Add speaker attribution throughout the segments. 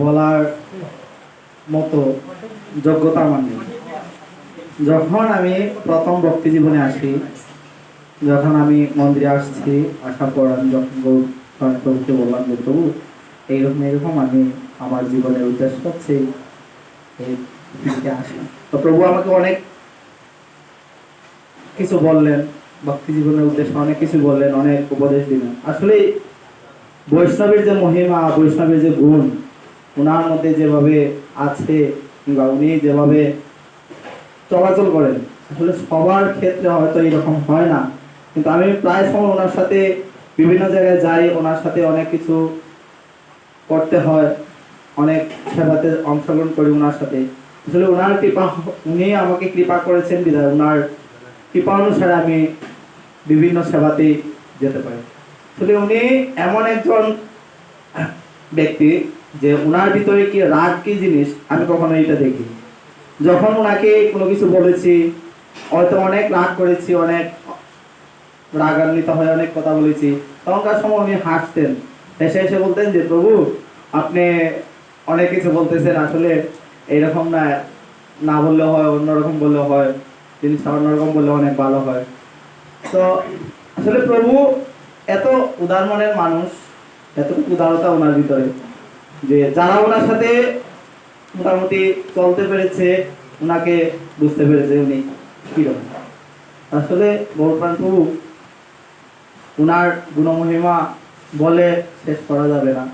Speaker 1: বলার মতো যোগ্যতা আমার নেই। যখন আমি প্রথম ভক্তি জীবনে আসি, যখন আমি মন্দিরে আসছি, আসার পর আমি যখন প্রভুকে বললাম যে, প্রভু, এইরকম এরকম আমি আমার জীবনের উদ্দেশ্য হচ্ছে আসা। তো প্রভু আমাকে অনেক কিছু বললেন, ভক্তি জীবনের উদ্দেশ্যে অনেক কিছু বললেন, অনেক উপদেশ দিলেন। আসলে বৈষ্ণবের যে মহিমা, বৈষ্ণবের যে গুণ ওনার মধ্যে যেভাবে আছে কিংবা উনি যেভাবে চলাচল করেন, আসলে সবার ক্ষেত্রে হয়তো এরকম হয় না। কিন্তু আমি প্রায় সময় ওনার সাথে বিভিন্ন জায়গায় যাই ওনার সাথে অনেক কিছু করতে হয়, অনেক সেবাতে অংশগ্রহণ করি ওনার সাথে। আসলে ওনার কৃপা উনি আমাকে কৃপা করেছেন বিদায় ওনার কৃপা অনুসারে আমি বিভিন্ন সেবাতে যেতে পারি। আসলে উনি এমন একজন ব্যক্তি যে ওনার ভিতরে কি রাগ, কি জিনিস, আমি কখনো এটা দেখি যখন ওনাকে কোনো কিছু বলেছি, হয়তো অনেক রাগ করেছি, অনেক রাগান্বিত হয়ে অনেক কথা বলেছি তখনকার সময় উনি হাসতেন। হেসে হেসে বলতেন যে, প্রভু, আপনি অনেক কিছু বলতেছেন, আসলে এইরকম না না বললে হয়, অন্যরকম বললে হয়, জিনিসটা অন্যরকম বললে অনেক ভালো হয়। তো আসলে প্রভু এত উদার মনের মানুষ, এতটুকু উদারতা ওনার ভিতরে। যে যারা ওনার সাথে মোটামুটি চলতে পেরেছে ওনাকে বুঝতে পেরেছে উনি কীরকম। আসলে গৌরপ্রাণ প্রভু উনার গুণমহিমা বলে শেষ করা যাবে না।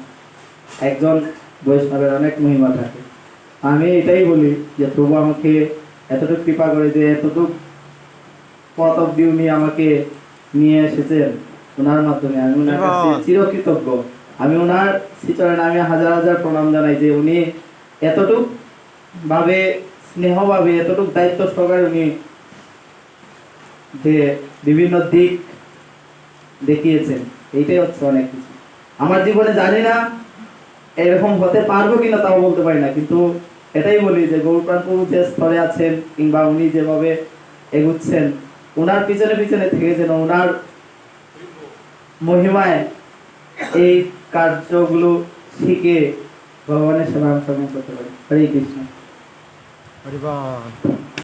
Speaker 1: একজন বৈষ্ণবের অনেক মহিমা থাকে। আমি এটাই বলি যে প্রভু আমাকে এতটুকু কৃপা করে যে এতটুক পথ অব্দি উনি আমাকে নিয়ে এসেছেন ওনার মাধ্যমে। আমি ওনার কাছে চিরকৃতজ্ঞ। আমি ওনার শ্রীচরণে আমি হাজার হাজার প্রণাম জানাই যে উনি এতটুক ভাবে স্নেহভাবে, এতটুক দায়িত্ব সহকারে উনি যে বিভিন্ন দিক দেখিয়েছেন। এইটাই হচ্ছে অনেক কিছু। আমার জীবনে জানি না এরকম হতে পারব কিনা তাও বলতে পারি না, কিন্তু এটাই বলি যে গৌরপ্রাণ প্রভু যে স্তরে আছেন কিংবা উনি যেভাবে এগুচ্ছেন ওনার পিছনে পিছনে থেকে যেন ওনার মহিমায় এই কার্যগুলো শিখে ভগবানের সেবা অংশগ্রহণ করতে পারি। হরে কৃষ্ণ।